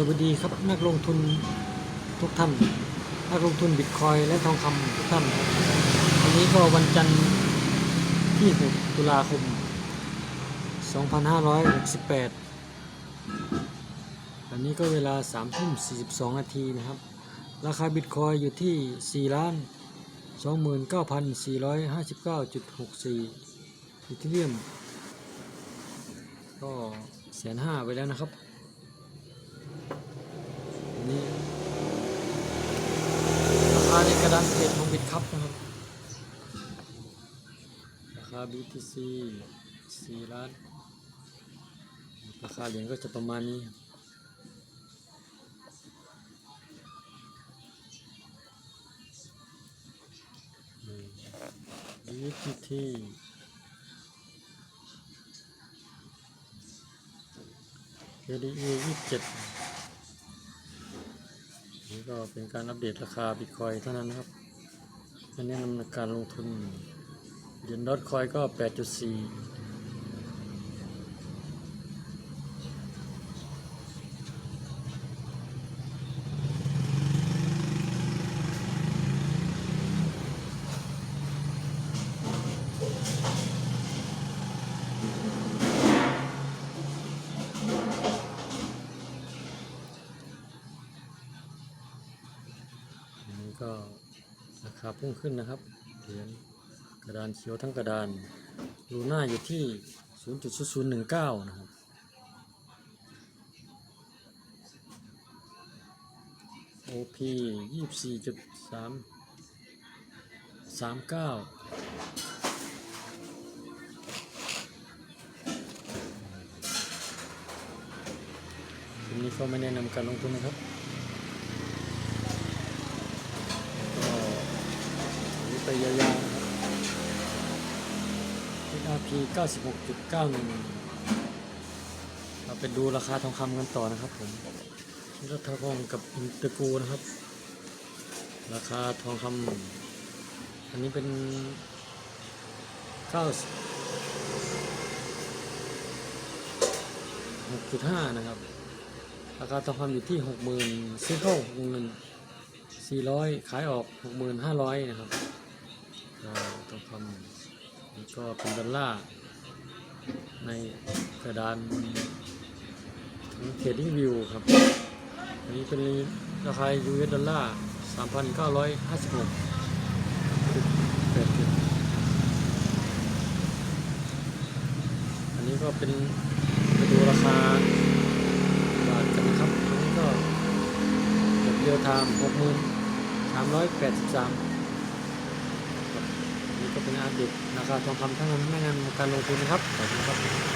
สวัสดีครับนักลงทุนทุกท่าน นักลงทุนบิตคอยและทองคำทุกท่านครับวันนี้ก็วันจันทร์ที่ 6 ตุลาคม 2568วันนี้ก็เวลา3ทุ่ม42 นาทีนะครับ ราคาบิตคอยอยู่ที่4ล้าน29,459.64 อีเทเรียม ก็แสนห้าไปแล้วนะครับอันนี้ราคา ในกระดานเพจของบิตครับนะครับราคา BTC 4ล้านราคาเหรียญก็จะประมาณนี้ครับอืม BTT KDE 27 นี่ก็เป็นการอัปเดตราคาบิตคอยเท่านั้นนะครับ อันนะนำในการลงทุนเหรียญดอทคอยก็ 8.4 ก็ราคาพุ่งขึ้นนะครับเหรียญกระดานเขียวทั้งกระดานลูน่าอยู่ที่ 0.0019 นะครับ OP 24.3 39ทีนี้ก็ไม่แนะนำการลงทุนนะครับ ก็นี้ ไปยาวๆ XRP 96.91 เราไปดูราคาทองคำกันต่อนะครับผมรัฐทองกับอินเตอร์กูนะครับ ราคาทองคำอันนี้เป็น96.5 นะครับ ราคาทองคำอยู่ที่ 60,000ซื้อเข้า60,000สี่ร้อยขายออกหกหมื่นห้าร้อยนะครับ ก็ต้องทำนี่ก็เป็นดอลลาร์ในกระดานทั้งเทรดดิ้งวิวครับ อันนี้เป็นราคา US ดอลลาร์สามพันเก้าร้อยห้าสิบหกอันนี้ก็เป็นไปดูราคาบาทกันนะครับ อันนี้ก็เก็บเรียวไทม์หกหมื่นสามร้อยแปดสิบสาม นี่ก็เป็นะคร์ตเด็ดราคาทองคำทั้งนั้นไม่นการลงทุนนะครับขอบคุณครับ